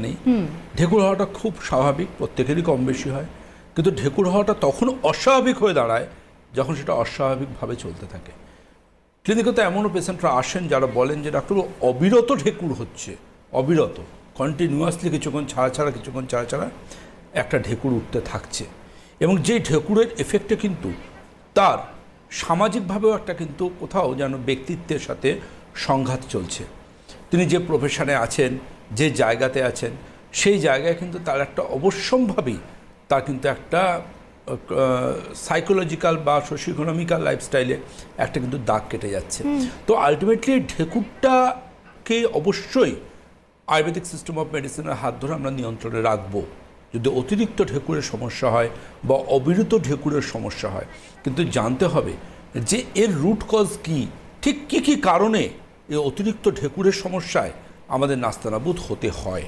নেই? ঢেকুর হওয়াটা খুব স্বাভাবিক প্রত্যেকেরই কম বেশি হয়। কিন্তু ঢেকুর হওয়াটা তখন অস্বাভাবিক হয়ে দাঁড়ায় যখন সেটা অস্বাভাবিকভাবে চলতে থাকে। ক্লিনিকে তো এমনও পেশেন্টরা আসেন যারা বলেন যে ডাক্তার অবিরত ঢেকুর হচ্ছে অবিরত কন্টিনিউয়াসলি কিছুক্ষণ ছাড়া ছাড়া কিছুক্ষণ ছাড়া ছাড়া একটা ঢেকুর উঠতে থাকছে। এবং যেই ঢেকুরের এফেক্টে কিন্তু তার সামাজিকভাবেও একটা কিন্তু কোথাও যেন ব্যক্তিত্বের সাথে সংঘাত চলছে। তিনি যে প্রফেশনে আছেন যে জায়গাতে আছেন সেই জায়গায় কিন্তু তার একটা অবশ্যম্ভাবী তার কিন্তু একটা সাইকোলজিক্যাল বা সোশিও ইকোনমিক্যাল লাইফস্টাইলে একটা কিন্তু দাগ কেটে যাচ্ছে। তো আলটিমেটলি ঢেকুরটাকে অবশ্যই আয়ুর্বেদিক সিস্টেম অফ মেডিসিনের হাত ধরে আমরা নিয়ন্ত্রণে রাখব। যদি অতিরিক্ত ঢেকুরের সমস্যা হয় বা অবিরত ঢেকুরের সমস্যা হয় কিন্তু জানতে হবে যে এর রুট কজ কি ঠিক কী কী কারণে এই অতিরিক্ত ঢেকুরের সমস্যায় আমাদের নাস্তানাবুদ হতে হয়।